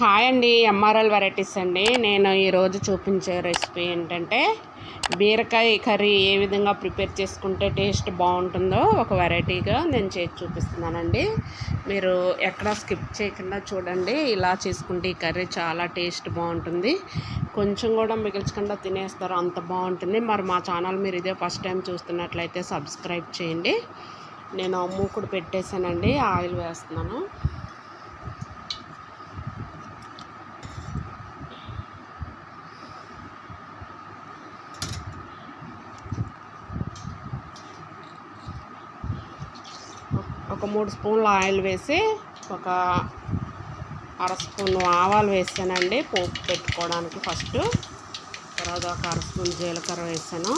Hi అండి MRL varieties అండి. నేను ఈరోజు చూపించే రెసిపీ ఏంటంటే బీరకాయ కర్రీ ఏ విధంగా ప్రిపేర్ చేసుకుంటే టేస్ట్ బాగుంటుందో ఒక వెరైటీగా నేను చేసి చూపిస్తున్నానండి. మీరు ఎక్కడ స్కిప్ చేయకుండా చూడండి. ఇలా చేసుకుంటే ఈ కర్రీ చాలా టేస్ట్ బాగుంటుంది. కొంచెం కూడా మిగిల్చకుండా తినేస్తారు అంత బాగుంటుంది. మరి మా ఛానల్ మీరు ఇదే ఫస్ట్ టైం చూస్తున్నట్లయితే సబ్స్క్రైబ్ చేయండి. నేను మూకుడు పెట్టేశానండి ఆయిల్ వేస్తున్నాను. ఒక మూడు స్పూన్ల ఆయిల్ వేసి ఒక అర స్పూన్ ఆవాలు వేసానండి పోపు పెట్టుకోవడానికి ఫస్ట్. తర్వాత ఒక అర స్పూన్ జీలకర్ర వేసాను.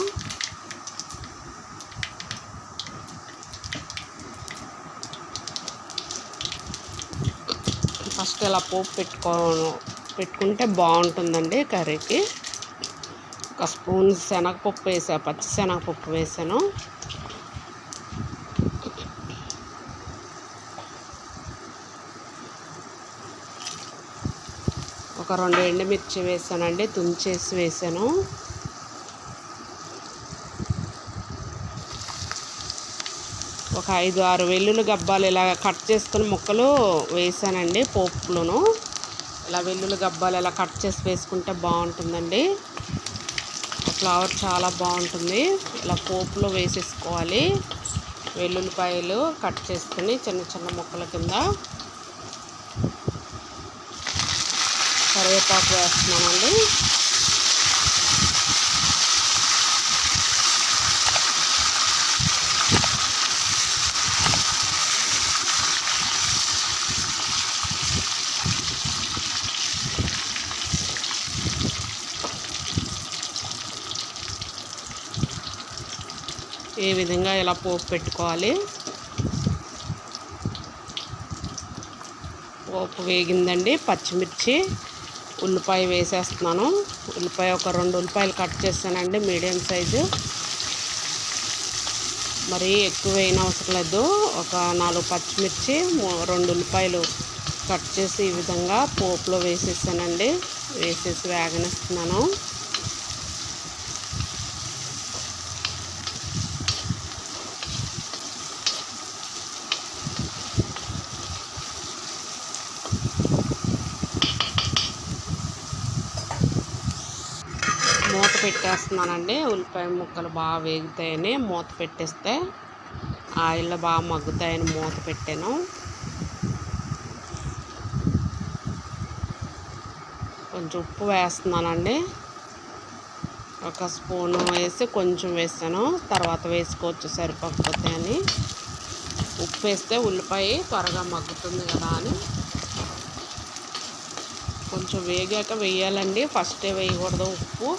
ఫస్ట్ ఇలా పోపు పెట్టుకో పెట్టుకుంటే బాగుంటుందండి కర్రీకి. ఒక స్పూన్ శనగపప్పు వేసా పచ్చి శనగపప్పు వేసాను. ఒక రెండు ఎండుమిర్చి వేసానండి తుంచేసి వేసాను. ఒక ఐదు ఆరు వెల్లుల్లి గబ్బాలు ఇలా కట్ చేసుకుని ముక్కలు వేసానండి పోపులోను. ఇలా వెల్లుల్లి గబ్బాలు ఇలా కట్ చేసి వేసుకుంటే బాగుంటుందండి. ఫ్లవర్ చాలా బాగుంటుంది. ఇలా పోపులో వేసేసుకోవాలి. వెల్లుల్లిపాయలు కట్ చేసుకుని చిన్న చిన్న ముక్కల కింద కరివేపాకు వేస్తున్నానండి. ఈ విధంగా ఇలా పోపు పెట్టుకోవాలి. పోపు వేగిందండి పచ్చిమిర్చి. ఉల్లిపాయ వేసేస్తున్నాను. ఉల్లిపాయ ఒక రెండు ఉల్లిపాయలు కట్ చేస్తానండి మీడియం సైజు. మరి ఎక్కువ వేయని అవసరం లేదు. ఒక నాలుగు పచ్చిమిర్చి రెండు ఉల్లిపాయలు కట్ చేసి ఈ విధంగా పోపులో వేసేసానండి. వేసేసి వేగనిస్తున్నాను. మూత పెట్టేస్తున్నానండి. ఉల్లిపాయ ముక్కలు బాగా వేగుతాయని మూత పెట్టేస్తే ఆయిల్లో బాగా మగ్గుతాయని మూత పెట్టాను. కొంచెం ఉప్పు వేస్తున్నానండి. ఒక స్పూను వేసి కొంచెం వేసాను. తర్వాత వేసుకోవచ్చు సరిపోకపోతే అని. ఉప్పు వేస్తే ఉల్లిపాయ త్వరగా మగ్గుతుంది కదా అని. కొంచెం వేగాక వేయాలండి. ఫస్టే వేయకూడదు ఉప్పు.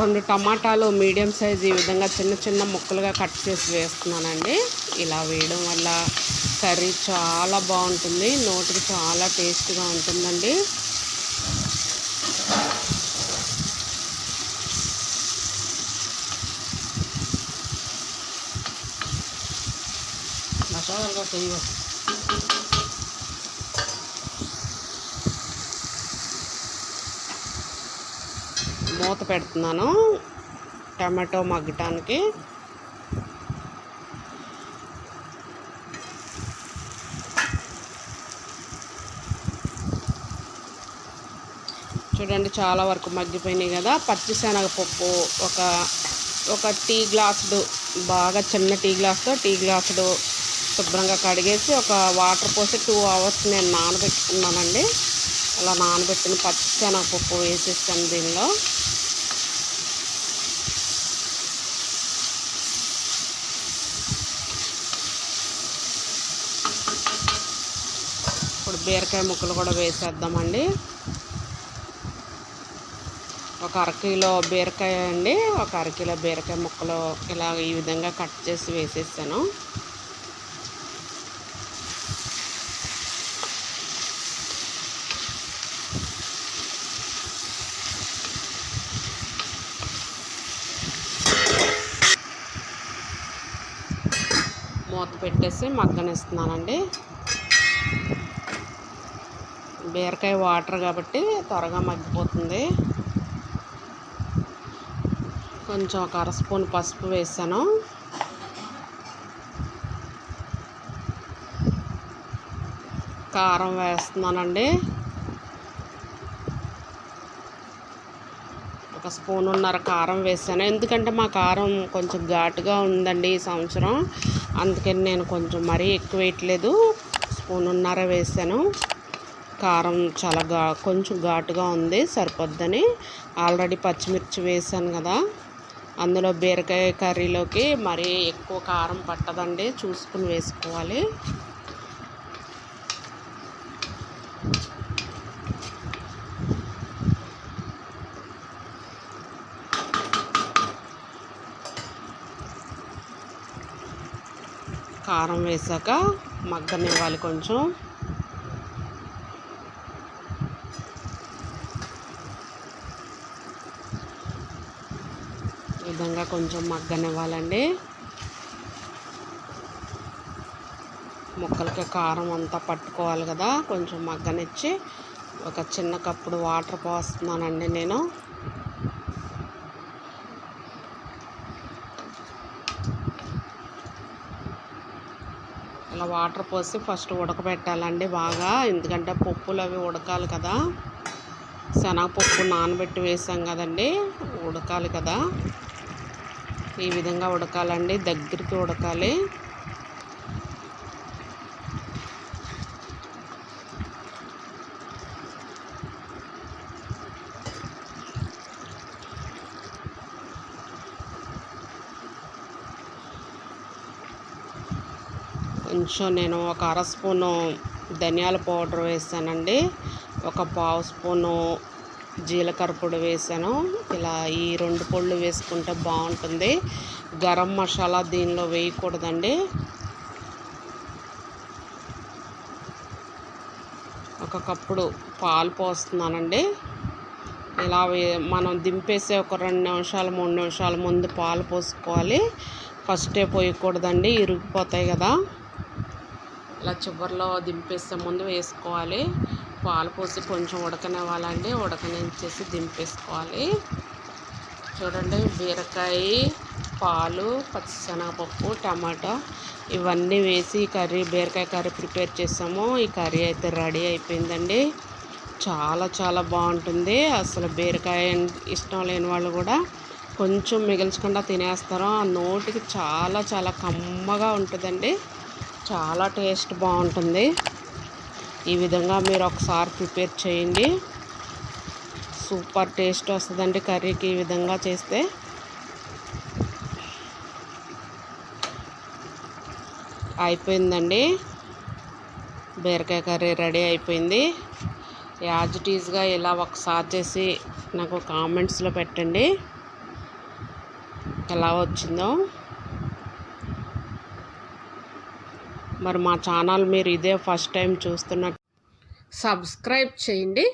రెండు టమాటాలు మీడియం సైజ్ ఈ విధంగా చిన్న చిన్న ముక్కలుగా కట్ చేసి వేస్తున్నానండి. ఇలా వేయడం వల్ల కర్రీ చాలా బాగుంటుంది. నోటికి చాలా టేస్ట్గా ఉంటుందండి. మసాలాగా మూత పెడుతున్నాను టమాటో మగ్గటానికి. చూడండి చాలా వరకు మగ్గిపోయినాయి కదా. పచ్చిశనగపప్పు ఒక ఒక టీ గ్లాసుడు బాగా చిన్న టీ గ్లాస్తో టీ గ్లాసుడు శుభ్రంగా కడిగేసి ఒక వాటర్ పోసి టూ అవర్స్ నేను నానబెట్టుకున్నానండి. అలా నానబెట్టిన పచ్చిశనగపప్పు వేసేస్తాను దీనిలో. బీరకాయ ముక్కలు కూడా వేసేద్దామండి. ఒక అరకిలో బీరకాయ అండి. ఒక అరకిలో బీరకాయ ముక్కలు ఇలా ఈ విధంగా కట్ చేసి వేసేసాను. మూత పెట్టేసి మగ్గనిస్తున్నానండి. బీరకాయ వాటర్ కాబట్టి త్వరగా మగ్గిపోతుంది. కొంచెం ఒక అర స్పూన్ పసుపు వేసాను. కారం వేస్తున్నానండి. ఒక స్పూన్ ఉన్నర కారం వేసాను. ఎందుకంటే మా కారం కొంచెం ఘాటుగా ఉందండి ఈ సంవత్సరం. అందుకని నేను కొంచెం మరీ ఎక్కువ వేయట్లేదు. స్పూన్ ఉన్నర వేసాను. కారం చాలా ఘా కొంచెం ఘాటుగా ఉంది సరిపోద్దని. ఆల్రెడీ పచ్చిమిర్చి వేసాను కదా. అందులో బీరకాయ కర్రీలోకి మరీ ఎక్కువ కారం పట్టదండి చూసుకుని వేసుకోవాలి. కారం వేసాక మగ్గనివ్వాలి కొంచెం. విధంగా కొంచెం మగ్గనివ్వాలండి. ముక్కలకి కారం అంతా పట్టుకోవాలి కదా కొంచెం మగ్గనిచ్చి ఒక చిన్న కప్పుడు వాటర్ పోస్తున్నానండి నేను. ఇలా వాటర్ పోసి ఫస్ట్ ఉడకబెట్టాలండి బాగా ఎందుకంటే పప్పులు అవి ఉడకాలి కదా. శనగపప్పు నానబెట్టి వేసాం కదండి ఉడకాలి కదా. ఈ విధంగా ఉడకాలండి. దగ్గరికి ఉడకాలి. కొంచెం నేను ఒక అర స్పూను ధనియాల పౌడర్ వేసానండి. ఒక పావు స్పూను జీలకర్ర పొడి వేసాను. ఇలా ఈ రెండు పొళ్ళు వేసుకుంటే బాగుంటుంది. గరం మసాలా దీనిలో వేయకూడదండి. ఒక కప్పుడు పాలు పోస్తున్నానండి. ఇలా మనం దింపేసే ఒక రెండు నిమిషాలు మూడు నిమిషాల ముందు పాలు పోసుకోవాలి. ఫస్టే పోయకూడదండి ఇరిగిపోతాయి కదా. ఇలా చివరిలో దింపేసే ముందు వేసుకోవాలి. పాలు పోసి కొంచెం ఉడకనివ్వాలండి. ఉడకనించేసి దింపేసుకోవాలి. చూడండి బీరకాయ పాలు పచ్చిశనగపప్పు టమాటా ఇవన్నీ వేసి కర్రీ బీరకాయ కర్రీ ప్రిపేర్ చేసాము. ఈ కర్రీ అయితే రెడీ అయిపోయిందండి. చాలా చాలా బాగుంటుంది. అసలు బీరకాయ ఇష్టం లేని వాళ్ళు కూడా కొంచెం మిగిల్చకుండా తినేస్తారు. ఆ నోటికి చాలా చాలా కమ్మగా ఉంటుందండి. చాలా టేస్ట్ బాగుంటుంది. ఈ విధంగా మీరు ఒకసారి ప్రిపేర్ చేయండి. సూపర్ టేస్ట్ వస్తుందండి కర్రీకి ఈ విధంగా చేస్తే. అయిపోయిందండి. బీరకాయ కర్రీ రెడీ అయిపోయింది. యాజ్ టీజ్గా ఇలా ఒకసారి చేసి నాకు కామెంట్స్లో పెట్టండి. ఎలా వచ్చిందో. మరి మా ఛానల్ మీరు ఇదే ఫస్ట్ టైం చూస్తున్నట్టు సబ్స్క్రైబ్ చేయండి.